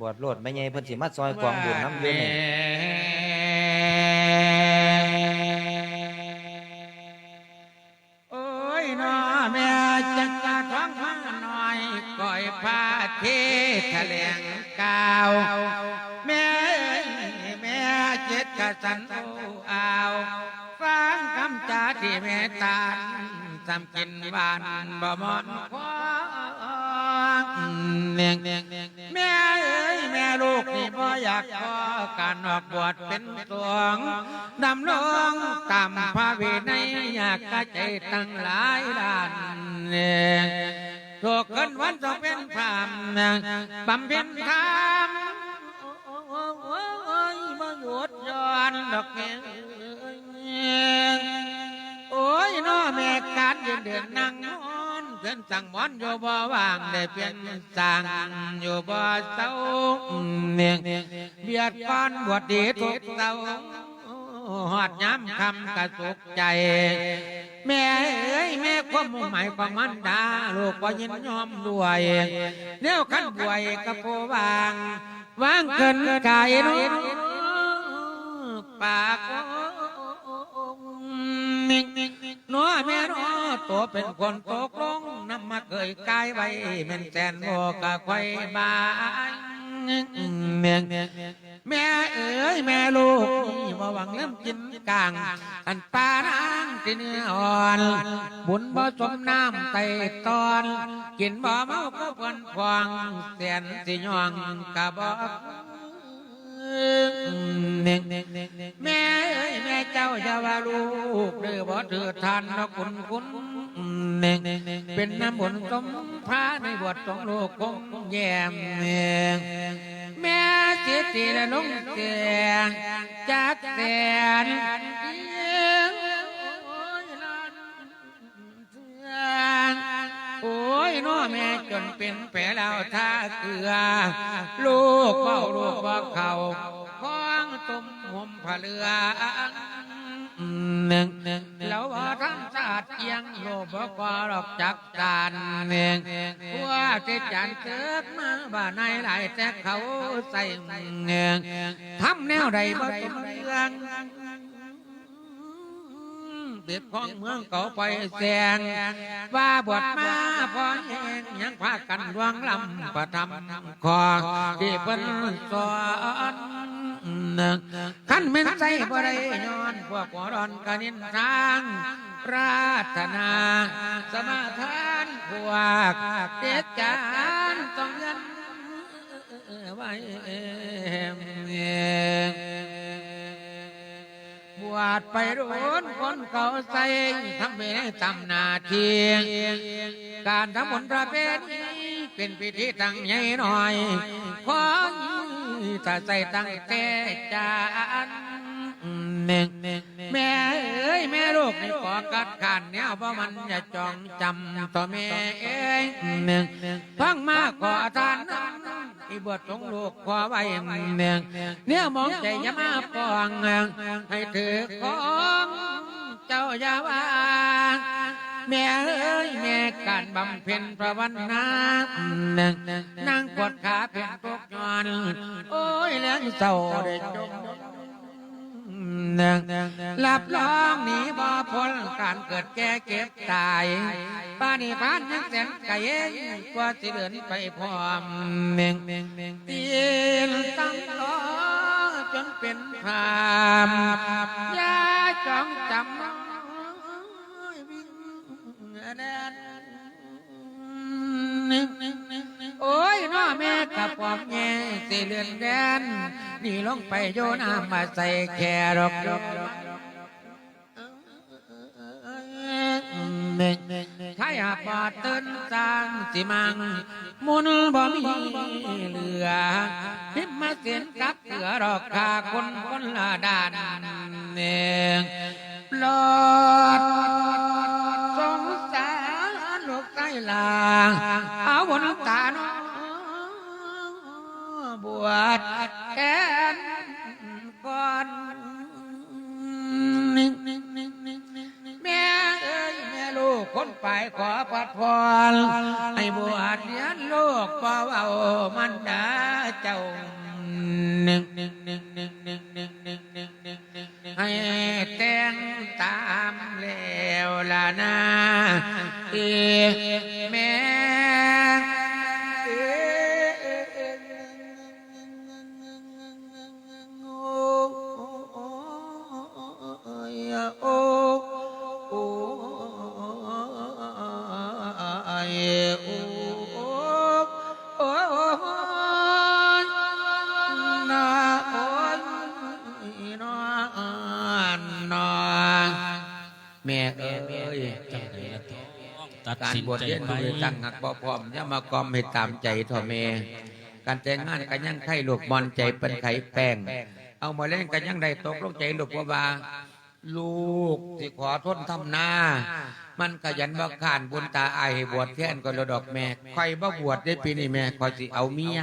บวชโลดไม่ใหญ่เพิ่นสิมาซอยกองบุญน้ำอยู่นี่โอ้ยน้อแม่จักกะท้องมาหน่อยก่อยพาเททะเลงกาวแม่แม่เจ็ดกะสันโออาวฟังคำจาที่แม่ตานสำกินบานบ่มอนควา งเนียงแม่เอ้ยแม่ลูกนี่บ่อยากขอการออกบวชเป็นสวงดำลงตามพระวินัยอยากกระใจตั้งหลายด้านเนี่ยถูกขึ้นวันต้องเป็นพรามบำเพ็ญธรรมโอ้ยมาหยุดย้อนดอกแม่โอ้ยน้อแม่การยืนเดือนนั่ง เพื่อนสั่งมอนอยู่บ่ว่างได้เปลี่ยนสั่งอยู่บ่เศร้าเนียงเบียดก้อนบวชดีทุกเศร้าหอดย้ำคำกระสุกใจ แม่เอ้ยแม่ความมุ่งหมายของมันดาลูกก็ยินยอมด้วยแนวขันบวยกระโปวางวางเกินกายน้องปากนิ่งน้อแม่น้อตัวเป็นคนตก เกยกายไว้เม่นแสนโมกะควายบานเมียงแม่เอ๋ยแม่ลูกนี่บ่หวังเริ่มกินกลาง อันปลานางที่เนื้ออ่อน บุญบ่สมน้ำไตตอน กินบ่เมาก็เพิ่นควางเสียนสิยองกะบอก แม่เอ้ยแม่เจ้าอย่าว่าลูกเรือบ่ถือทานนะคุณคุณเน่งเป็นน้ำบนสมพระในบทของลูกคงแยมแม่เสียทีละลงเสียงจากแสน นเป็นแผลแล้วท่าเกลือ ลูกเฝ้าลูกว่าเขาคล้องตุ่มห่มผาเรือหนึ่งแล้วว่าทั้งชาติเอียงโลบกว่าหรอกจักจานหนึ่งว่าที่จานเกิดมาบ้านในหลายแต่เขาใส่เงงทำแนวใดบ่สมเรื่อง เด็ดของเมืองเก่าไปแสงว่าบวชมาพอแหงยังพากันดวงลำประทำคอที่เพิ่นสอนขันเม่นใจบ่ได้ย้อนพวกหัวร้อนกันินทางราธนาสมาทานพวกเด็ดจานต้องเงินไว้ บวชไปรุนคนเขาใส่ทำเป็นตำนาเทียง การทำบุญประเพณีเป็นพิธีตั้งใหญ่หน่อยขอถ้าใส่ตั้งแต่จานเน่งแม่เอ้ยแม่ลูกนี่ขอกัดขันเนี่ยเพราะมันอย่าจองจำต่อแม่เอ้ยเน่งฟังมากขอทานอีบวชของลูกขอไว้เน่งเนี่ยมองใจยามาปองให้ถือ ยาวาแม่เอ้ยแม่การบำเพ็ญภาวนานั่งกดขาเพียงทุกยอนโอ้ยเลี้ยงเศร้าได้จมหลับร้องหนีบ่พ้นการเกิดแก่เก็บตายป้านี่พานยังแสนไกลกว่าสิเดินไปพร้อมเมงตีนตั้งล้อจนเป็นพามยาจองจำ โอ้ยน้อแม่กับปอมแง่สิเลือนแดนนี่ลงไปโยน้ำมาใส่แครอกถ้าอยากบอดตื่นสร้างสิมัง มุนบ่มีเหลือพิมมาเสียนกับเสือดอกคาคนคนละด้านเองปลอดสงสารลูกางเอาบนตานบวชแกนก่อนนิ่งแม่เอ้ยแม่ลูกคนไปขอปัดพรให้บวชเรียนลูกเป่าเอามันดาเจ้านึ่งให้แต่งตามแล้วล่ะนะเอ ยจังไดล่ะท้องตัดการสินบวชใจเรียนไปดูตั้งหักบ่พร้อมอย่ามากอมให้ตามใจท่อแม่การแต่งงานกันยังไข่ลูกบอลใจเป็นไข่แป้ง เอามาเล่นกันยังได้ตกลงใจลูกว่าว่าลูกที่ขอทนทำหน้า มันขยันบ่ขานบุญตาอายให้บวชแทนก็ระดอกแม่ใครบ่บวชได้ปีนี้แม่คอยสิเอาเมีย